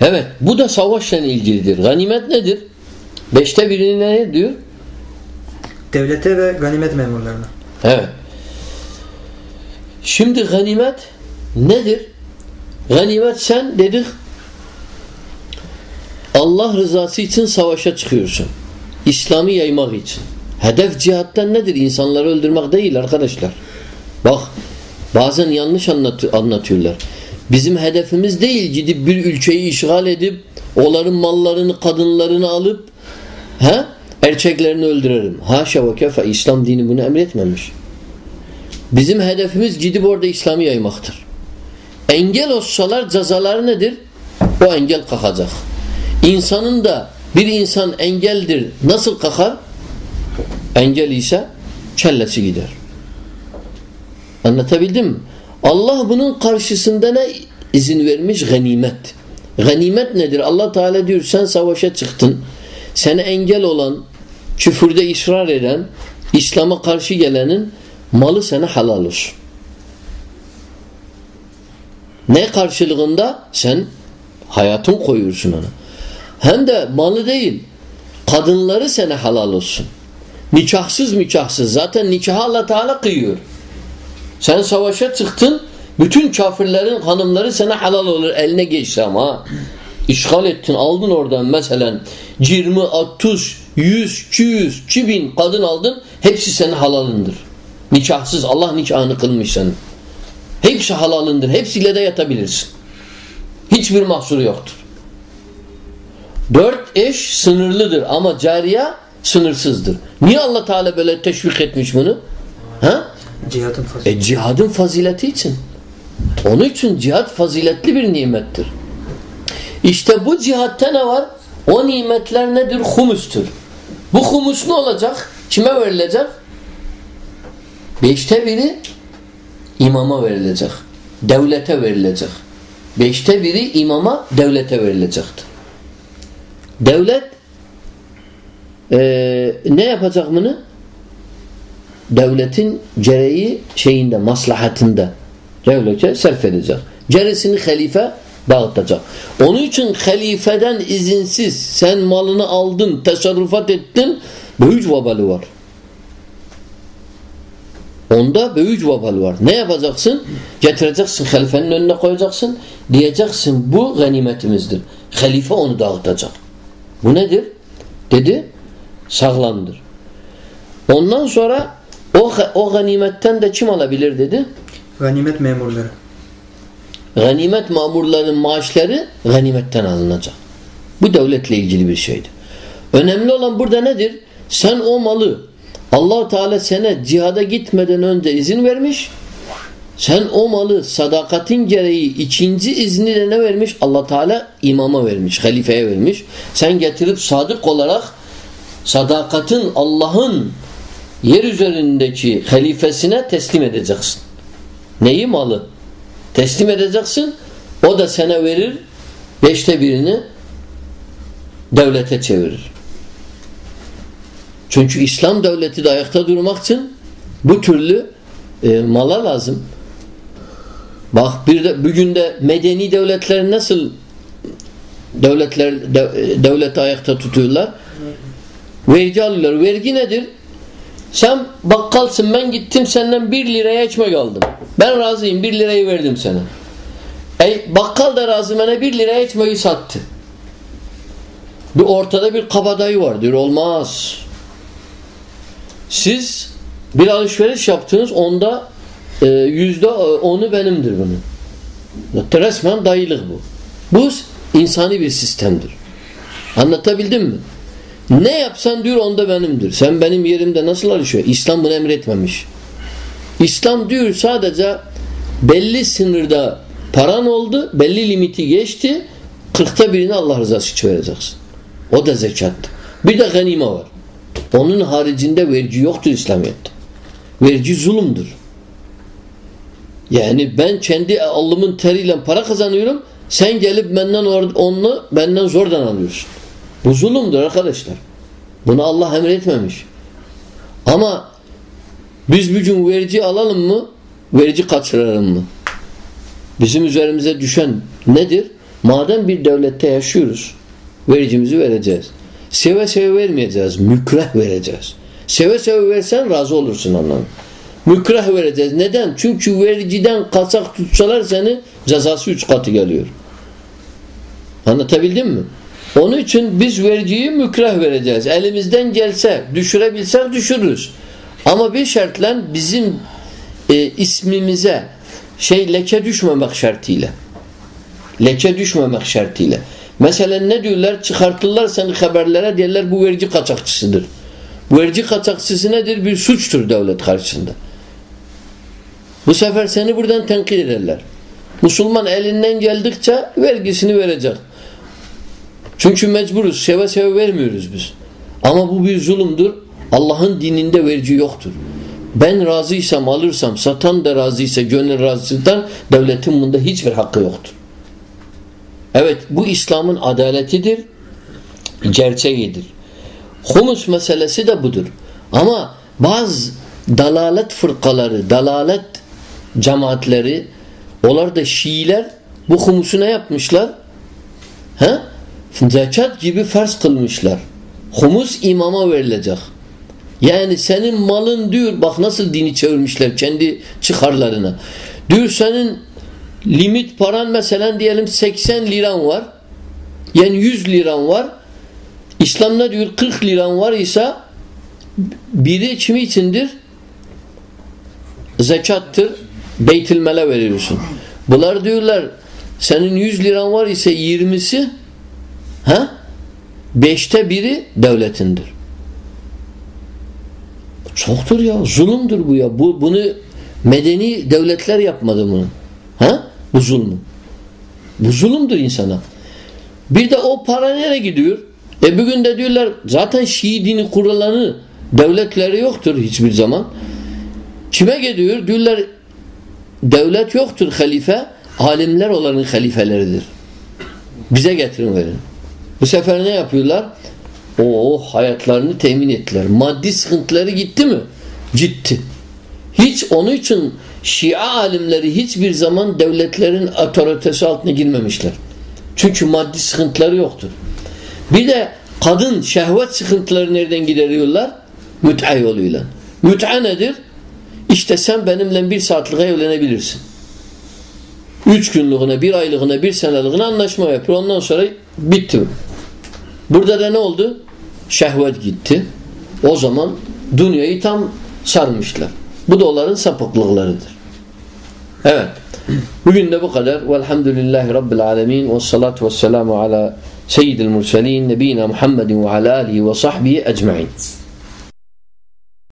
Evet bu da savaşla ilgilidir. Ganimet nedir? Beşte birini ne diyor? Devlete ve ganimet memurlarına. Evet. Şimdi ganimet nedir? Ganimet sen dedik Allah rızası için savaşa çıkıyorsun. İslam'ı yaymak için. Hedef cihattan nedir? İnsanları öldürmek değil arkadaşlar. Bak bazen yanlış anlat anlatıyorlar. Bizim hedefimiz değil gidip bir ülkeyi işgal edip onların mallarını, kadınlarını alıp he? erkeklerini öldürelim. Haşa ve kefe İslam dini bunu emretmemiş. Bizim hedefimiz gidip orada İslam'ı yaymaktır. Engel olsalar cezaları nedir? O engel kalkacak. İnsanın da bir insan engeldir. Nasıl kalkar? Engel ise kellesi gider. Anlatabildim mi? Allah bunun karşısında ne izin vermiş? Ganimet. Ganimet nedir? Allah Teala diyor sen savaşa çıktın. Sana engel olan, küfürde ısrar eden, İslam'a karşı gelenin malı sana halal olsun. Ne karşılığında? Sen hayatın koyuyorsun ona. Hem de malı değil, kadınları sana halal olsun. Nikahsız nikahsız. Zaten nikahı Allah Teala kıyıyor. Sen savaşa çıktın, bütün kafirlerin hanımları sana halal olur eline geçse ama işgal ettin, aldın oradan mesela 20, 30, 100, 200, 2000 kadın aldın, hepsi senin halalındır. Nikahsız, Allah nikahını kılmış senin. Hepsi halalındır, hepsiyle de yatabilirsin. Hiçbir mahsuru yoktur. Dört eş sınırlıdır ama cariye sınırsızdır. Niye Allah Teala böyle teşvik etmiş bunu? Ha? Cihadın fazileti. E cihadın fazileti için. Onun için cihad faziletli bir nimettir. İşte bu cihatta ne var? O nimetler nedir? Humustur. Bu humus ne olacak? Kime verilecek? Beşte biri imama verilecek. Devlete verilecek. Beşte biri imama, devlete verilecektir. Devlet e, ne yapacak bunu? Devletin gereği şeyinde, maslahatında devlete serf edecek. Gerisini halife dağıtacak. Onun için halifeden izinsiz sen malını aldın, tasarrufat ettin, büyük vabalı var. Onda büyük vabalı var. Ne yapacaksın? Getireceksin, halifenin önüne koyacaksın. Diyeceksin bu ganimetimizdir. Halife onu dağıtacak. Bu nedir? Dedi sağlamdır. Ondan sonra o, o ganimetten de kim alabilir dedi? Ganimet memurları. Ganimet mamurların maaşları ganimetten alınacak. Bu devletle ilgili bir şeydir. Önemli olan burada nedir? Sen o malı allah Teala sana cihada gitmeden önce izin vermiş. Sen o malı sadakatin gereği ikinci izni de ne vermiş? allah Teala imama vermiş, halifeye vermiş. Sen getirip sadık olarak sadakatin Allah'ın yer üzerindeki halifesine teslim edeceksin. Neyi malı? Teslim edeceksin. O da sana verir. Beşte birini devlete çevirir. Çünkü İslam devleti de ayakta durmak için bu türlü e, mala lazım. Bak bir de bugün de medeni devletler nasıl devletler de, devleti ayakta tutuyorlar? Vergi alıyorlar. Vergi nedir? Sen bakkalsın ben gittim senden bir liraya ekmek aldım. Ben razıyım bir lirayı verdim sana. E, bakkal da razı bana bir liraya ekmeği sattı. Bir ortada bir kabadayı var diyor. Olmaz. Siz bir alışveriş yaptınız onda e, yüzde onu benimdir bunun. Resmen dayılık bu. Bu insani bir sistemdir. Anlatabildim mi? Ne yapsan diyor onda benimdir. Sen benim yerimde nasıl alışıyor? İslam bunu emretmemiş. İslam diyor sadece belli sınırda paran oldu, belli limiti geçti, kırkta birini Allah rızası için vereceksin. O da zekattır. Bir de ganime var. Onun haricinde vergi yoktur İslamiyet'te. Vergi zulümdür. Yani ben kendi alımın teriyle para kazanıyorum, sen gelip benden onu benden zordan alıyorsun. Bu zulümdür arkadaşlar. Bunu Allah emretmemiş. Ama biz bugün verici alalım mı? Verici kaçıralım mı? Bizim üzerimize düşen nedir? Madem bir devlette yaşıyoruz, vericimizi vereceğiz. Seve seve vermeyeceğiz, mükreh vereceğiz. Seve seve versen razı olursun anlamı. Mükreh vereceğiz. Neden? Çünkü vericiden kaçak tutsalar seni cezası üç katı geliyor. Anlatabildim mi? Onun için biz vericiyi mükreh vereceğiz. Elimizden gelse, düşürebilsek düşürürüz. Ama bir şartla bizim e, ismimize şey leke düşmemek şartıyla. Leke düşmemek şartıyla. Mesela ne diyorlar? Çıkartırlar seni haberlere diyorlar bu verici kaçakçısıdır. Bu verici kaçakçısı nedir? Bir suçtur devlet karşısında. Bu sefer seni buradan tenkit ederler. Müslüman elinden geldikçe vergisini verecek. Çünkü mecburuz. Seve seve vermiyoruz biz. Ama bu bir zulümdür. Allah'ın dininde verici yoktur. Ben razıysam alırsam, satan da razıysa, gönül razıysa devletin bunda hiçbir hakkı yoktur. Evet bu İslam'ın adaletidir, gerçeğidir. Humus meselesi de budur. Ama bazı dalalet fırkaları, dalalet cemaatleri, onlar da Şiiler bu humusu ne yapmışlar? He? Zekat gibi farz kılmışlar. Humus imama verilecek. Yani senin malın diyor bak nasıl dini çevirmişler kendi çıkarlarına. Diyor senin limit paran mesela diyelim 80 liran var. Yani 100 liran var. İslam'da diyor 40 liran var ise biri kimi içindir? Zekattır. Beytilmele veriyorsun. Bunlar diyorlar senin 100 liran var ise 20'si ha? Beşte biri devletindir. Çoktur ya. Zulümdür bu ya. Bu, bunu medeni devletler yapmadı bunu. Ha? Bu zulmü. Bu zulümdür insana. Bir de o para nereye gidiyor? E bugün de diyorlar zaten Şii dini kurulanı devletleri yoktur hiçbir zaman. Kime gidiyor? Diyorlar devlet yoktur halife. Alimler olanın halifeleridir. Bize getirin verin. Bu sefer ne yapıyorlar? O hayatlarını temin ettiler. Maddi sıkıntıları gitti mi? Gitti. Hiç onun için Şia alimleri hiçbir zaman devletlerin otoritesi altına girmemişler. Çünkü maddi sıkıntıları yoktur. Bir de kadın şehvet sıkıntıları nereden gideriyorlar? Müt'a yoluyla. Müt'a nedir? İşte sen benimle bir saatliğe evlenebilirsin. Üç günlüğüne, bir aylığına, bir seneliğine anlaşma yapıyor. Ondan sonra bitti. Burada da ne oldu? Şehvet gitti. O zaman dünyayı tam sarmışlar. Bu da onların sapıklıklarıdır. Evet. Bugün de bu kadar. Velhamdülillahi Rabbil alemin. Ve salatu ve selamu ala seyyidil murselin. Nebina Muhammedin ve ala alihi ve sahbihi ecma'in.